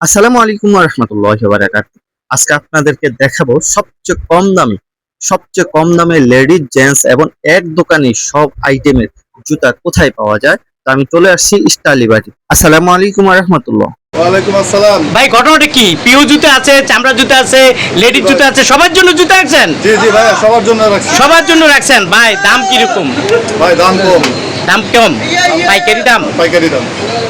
আসসালামু আলাইকুম রহমতুল্লাহ বারাকাত আজকে আপনাদেরকে দেখাবো সবচেয়ে কম দামে সবচেয়ে কম দামে লেডিস জেন্টস এবং এক দোকানে সব আইটেমের জুতা কোথায় পাওয়া যায় তো আমি চলে আসছি স্টালিবাটি আসসালামু আলাইকুম রহমতুল্লাহ ওয়ালাইকুম আসসালাম। ভাই ঘটনাটা কি? পিও জুতা আছে চামড়া জুতা আছে লেডিস জুতা আছে সবার জন্য জুতা রাখছেন? জি জি ভাইয়া সবার জন্য রাখছি। সবার জন্য রাখছেন? ভাই দাম কীরকম? ভাই দাম কম। দাম কম? পাইকারি দাম? পাইকারি দাম।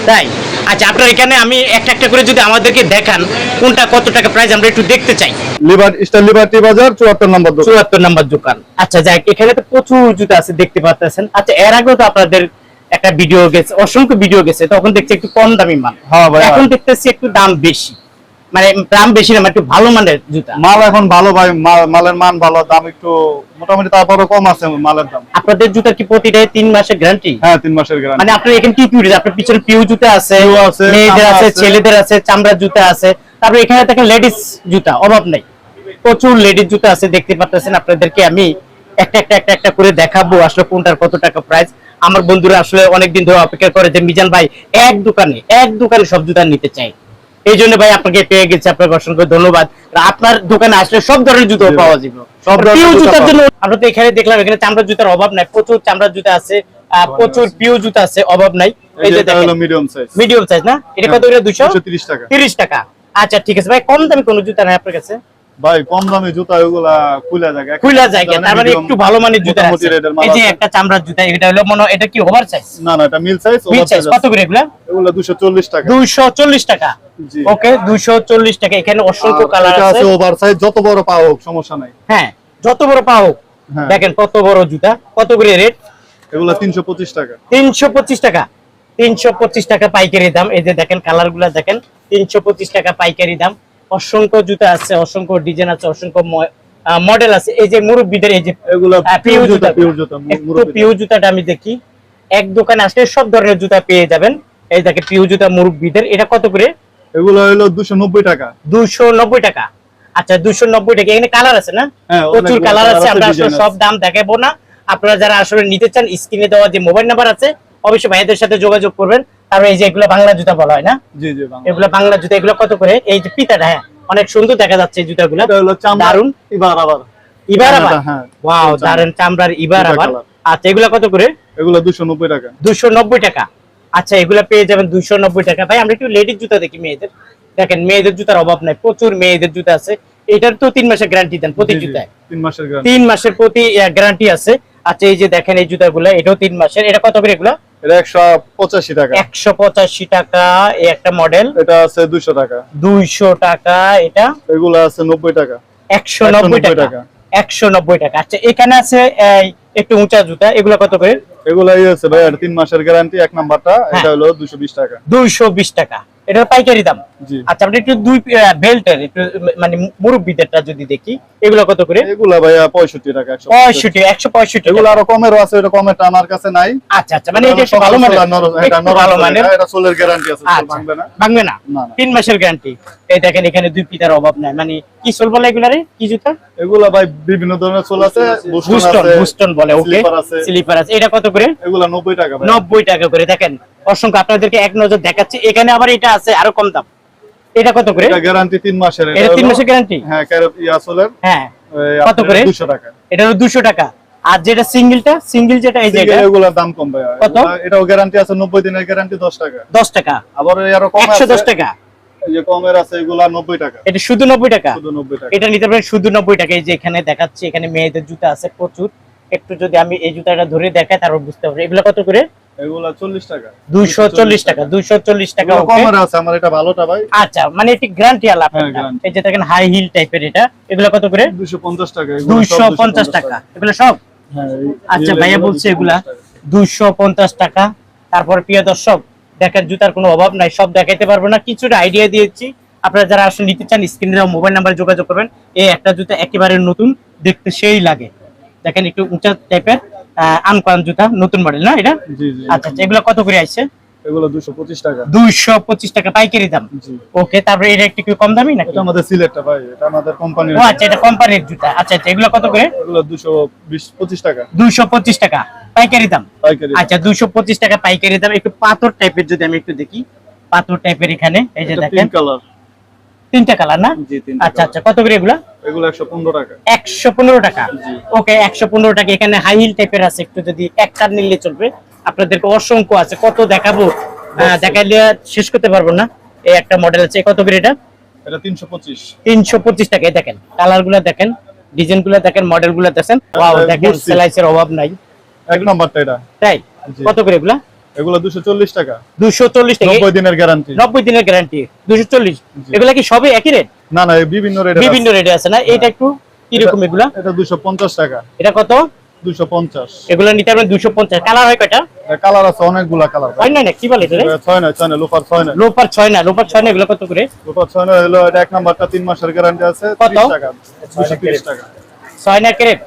তাই? আচ্ছা আপনার এখানে আমি একটা একটা করে যদি আমাদেরকে দেখান কোনটা কত টাকা প্রাইস আমরা একটু দেখতে চাই। লিবার স্টার লিবার্টি বাজার চুয়াত্তর নম্বর দোকান। চুয়াত্তর নম্বর দোকান। আচ্ছা যাই এখানে তো প্রচুর জুতা আছে দেখতে পাচ্ছেন আচ্ছা এর আগেও তো আপনাদের একটা ভিডিও গেছে অসংখ্য ভিডিও গেছে তখন দেখছি একটু কম দামি মাল। হ্যাঁ ভাই, এখন। দেখতেছি একটু দাম বেশি। মানে দাম বেশি না মানে একটু ভালো মানের জুতা। মাল এখন ভালো ভাই মালের মান ভালো দাম একটু মোটামুটি তারপরে কম আছে মালের দাম। আপনাদের জুতার কি প্রতিটাই তিন মাসের গ্যারান্টি হ্যাঁ তিন মাসের গ্যারান্টি মানে আপনার এখানে কি কি রয়েছে আপনার পিছনে পিউ জুতা আছে মেয়েদের আছে আছে। ছেলেদের আছে চামড়ার জুতা আছে। তারপরে এখানে দেখেন লেডিস জুতা অভাব নাই। প্রচুর লেডিস জুতা আছে দেখতে পাচ্ছেন আপনাদেরকে আমি। একটা একটা একটা একটা করে দেখাবো আসলে কোনটার কত টাকা প্রাইস আমার বন্ধুরা আসলে অনেকদিন ধরে অপেক্ষা করে যে মিজান ভাই এক দোকানে এক দোকানে সব জুতা নিতে চাই। এই জন্য ভাই আপনাকে পেয়ে গেছি আপনাকে অসংখ্য ধন্যবাদ। আপনার দোকানে আসলে সব ধরনের জুতো পাওয়া যাবে। সব ধরনের জুতার জন্য আমরা তো এখানে দেখলাম এখানে চামড়ার জুতার অভাব নাই প্রচুর চামড়ার জুতা আছে প্রচুর পিও জুতা আছে অভাব নাই। এই যে হলো মিডিয়াম সাইজ মিডিয়াম সাইজ না? এটা কত করে দুশো 230 টাকা। তিরিশ টাকা। আচ্ছা ঠিক আছে ভাই কম দামি কোন জুতা নাই আপনার কাছে? ভাই কম দামি জুতা ওগুলা খুলে যায় খুলা জায়গা তার মানে একটু ভালো মানের জুতা আছে। এই যে একটা চামড়ার জুতা এটা হলো মনে এটা কি ওভার সাইজ না না এটা মিল সাইজ মিড সাইজ কত করে এগুলা? এগুলা 240 টাকা। দুইশো চল্লিশ টাকা। জি। ওকে দুইশো চল্লিশ টাকা। এখানে অসংখ্য কালার আছে। আছে ওভার সাইজ যত বড় পা হোক সমস্যা নাই। হ্যাঁ যত বড় পা হোক হ্যাঁ। দেখেন কত বড় জুতা কত করে রেট এগুলা 325 টাকা। তিনশো পঁচিশ টাকা। তিনশো পঁচিশ টাকা পাইকারি দাম। এই যে দেখেন কালারগুলা দেখেন তিনশো পঁচিশ টাকা পাইকারি দাম। অসংখ্য জুতা আছে অসংখ্য ডিজাইন আছে অসংখ্য মডেল আছে। এই যে মুরব্বীদের এই যে পিউ জুতা একটু পিউ জুতাটা আমি দেখি। এক দোকানে আসলে সব ধরনের জুতা পেয়ে যাবেন। এই দেখে পিউ জুতা মুরব্বীদের। এটা কত করে? এগুলো হলো 290 টাকা। দুশো নব্বই টাকা। আচ্ছা দুশো নব্বই টাকা। এখানে কালার আছে না? হ্যাঁ, প্রচুর কালার আছে আছে, আমরা আসলে সব দাম দেখাবো না। আপনারা যারা আসলে নিতে চান স্ক্রিনে দেওয়া যে মোবাইল নাম্বার আছে অবশ্যই ভাইদের সাথে যোগাযোগ করবেন। তারপরে এই যে এগুলো বাংলা জুতা বলা হয় না? জি জি এগুলো বাংলা জুতা এগুলো কত করে? এই যে পিতাটা হ্যাঁ অনেক সুন্দর দেখা যাচ্ছে জুতাগুলো। দারুণ এবার আবার। ইবার আবার? হ্যাঁ। ওয়াও দারুণ চামড়ার ইবার আবার। আচ্ছা এগুলো কত করে? এগুলো 290 টাকা। দুশো নব্বই টাকা। আচ্ছা এগুলো পেয়ে যাবেন দুশো নব্বই টাকা। ভাই আমরা একটু লেডিস জুতা দেখি মেয়েদের। দেখেন মেয়েদের জুতার অভাব নাই। প্রচুর মেয়েদের জুতা আছে। এটার তো তিন মাসের গ্যারান্টি দেন প্রতি জুতায়। তিন মাসের গ্যারান্টি মাসের প্রতি গ্যারান্টি আছে। আচ্ছা এই যে দেখেন এই জুতাগুলো এটাও তিন মাসের। এটা কত করে এগুলো? এটা 185 টাকা। একশো পঁচাশি টাকা এই একটা মডেল এটা আছে 200 টাকা। টাকা এটা। এগুলো আছে 90 টাকা। একশো 190 টাকা। টাকা। টাকা। আচ্ছা এখানে আছে একটু উঁচা জুতা। এগুলো কত করে? এগুলো আছে ভাই তিন মাসের গ্যারান্টি এক নাম্বারটা। হ্যাঁ। এটা হলো 220 টাকা। দুইশো বিশ টাকা। এটার পাইকারি দাম? আচ্ছা আমরা একটু দুই বেল্টের একটু মানে মুরব্বীদেরটা যদি দেখি এগুলো কত করে? এগুলো ভাইয়া 65 টাকা 100 পঁয়ষট্টি। এগুলো আরও কমেরও আছে এটা কমেরটা আমার কাছে নাই। আচ্ছা আচ্ছা মানে এটা ভালো মানের এটা ভালো চলে, হ্যাঁ, এটা সোলের গ্যারান্টি আছে আচ্ছা ভাঙবে না। ভাঙবে না? না, না। মাসের গ্যারান্টি এই দেখেন এখানে দুই পিতার অভাব নাই। মানে কি সোল বলে এগুলা রে কি জুতা? এগুলো ভাই বিভিন্ন ধরনের সোল আছে বুস্টন বুস্টন বলে ওকে স্লিপার আছে। এটা কত করে? এগুলো 90 টাকা ভাই। নব্বই টাকা করে। দেখেন অসংখ্য আপনাদেরকে এক নজর দেখাচ্ছি। এখানে আবার এটা আছে আরও কম দাম। এটা কত করে? এটা গ্যারান্টি 3 মাসের এটা তিন হলো- মাসের গ্যারান্টি হ্যাঁ ক্যারব ইয়া সোলের হ্যাঁ কত করে? 200 টাকা। এটা হলো দুশো টাকা। আর যেটা সিঙ্গেলটা সিঙ্গেল যেটা এই যে এটা? এগুলোর দাম কম ভাই। কত? এটাও গ্যারান্টি আছে 90 দিনের গ্যারান্টি 10 টাকা। দশ টাকা। আবার আরও কম আছে দশ টাকা। এই যে কমের আছে এগুলা 90 টাকা। এটা শুধু নব্বই টাকা? শুধু 90 টাকা। এটা নিতে পারেন শুধু নব্বই টাকা। এই যে এখানে দেখাচ্ছি এখানে মেয়েদের জুতা আছে প্রচুর। একটু যদি আমি এই জুতাটা ধরে দেখাই তারপর বুঝতে পারব। এগুলো কত করে? এগুলা 40 টাকা। টাকা। দুইশো চল্লিশ টাকা এগুলো আছে আমার এটা ভালোটা ভাই। আচ্ছা মানে এটি গ্যারান্টি আলা এই যে দেখেন হাই হিল টাইপের এটা এগুলো কত করে? 250 টাকা এগুলো সব দুইশো পঞ্চাশ টাকা। এগুলো সব? হ্যাঁ আচ্ছা ভাইয়া বলছে এগুলা টাকা। দুইশো পঞ্চাশ টাকা। তারপর প্রিয় দর্শক দেখেন জুতার কোনো অভাব নাই সব দেখাইতে পারব না। কিছুটা আইডিয়া দিয়েছি। আপনারা যারা আসলে নিতে চান স্ক্রিনে দেওয়া মোবাইল নাম্বারে যোগাযোগ করবেন। এই একটা জুতা একেবারে নতুন দেখতে সেই লাগে। দেখেন একটু উঁচা টাইপের আনকোয়ান জুতা নতুন মডেল না এটা? আচ্ছা আচ্ছা এগুলো কত করে আসছে? এগুলো 225 টাকা। দুইশো পঁচিশ টাকা পাইকারি দাম? ওকে তারপরে এটা একটু কম দামি নাকি? এটা আমাদের সিলেটটা ভাই এটা আমাদের কোম্পানির ও আচ্ছা এটা কোম্পানির জুতা। আচ্ছা আচ্ছা এগুলো কত করে? এগুলো 220 25 টাকা। দুইশো পঁচিশ টাকা। পাইকারি দাম? পাইকারি আচ্ছা টাকা পাইকারি দাম। একটু পাথর টাইপের যদি আমি একটু দেখি। পাথর টাইপের এখানে এই যে দেখেন। পিঙ্ক কালার তিনটা কালার না? আচ্ছা আচ্ছা কত করে এগুলা? এগুলো একশো পনেরো টাকা। একশো পনেরো টাকা। ওকে এখানে হাই হিল টাইপের আছে একটু যদি একটা নিলে চলবে। আপনাদেরকে অসংখ্য আছে। কত দেখাবো? দেখাইলে শেষ করতে পারব না। এই একটা মডেল আছে কত করে এটা? এটা দেখেন কালারগুলা দেখেন। ডিজাইনগুলা দেখেন মডেলগুলা দেখেন ওয়াও দেখেন। অভাব নাই। এক নম্বরটা এটা। তাই? কত করে এগুলা? এগুলো দুশো চল্লিশ টাকা। দুশো চল্লিশ টাকা। নব্বই দিনের গ্যারান্টি নব্বই দিনের গ্যারান্টি দুশো চল্লিশ। জি। এগুলা কি সবই একই রেট না না বিভিন্ন রেট বিভিন্ন রেটে আছে না? এটা একটু কীরকম এগুলা? এটা দুশো পঞ্চাশ টাকা। এটা কত? দুশো পঞ্চাশ। এগুলা নিতে পারবেন দুশো পঞ্চাশ। কালার হয় কয়টা? কালার আছে অনেকগুলা কালার হয় না না কি বলে এটা রে? ছয় নয় ছয় নয় লোফার ছয় নয়। লোপার ছয় না লোপার ছয় না এগুলো কত করে? লোফার ছয় নয় হলো এটা এক নাম্বারটা তিন মাসের গ্যারান্টি আছে 30 টাকা। দুশো তিরিশ টাকা। ছয় না কেরেট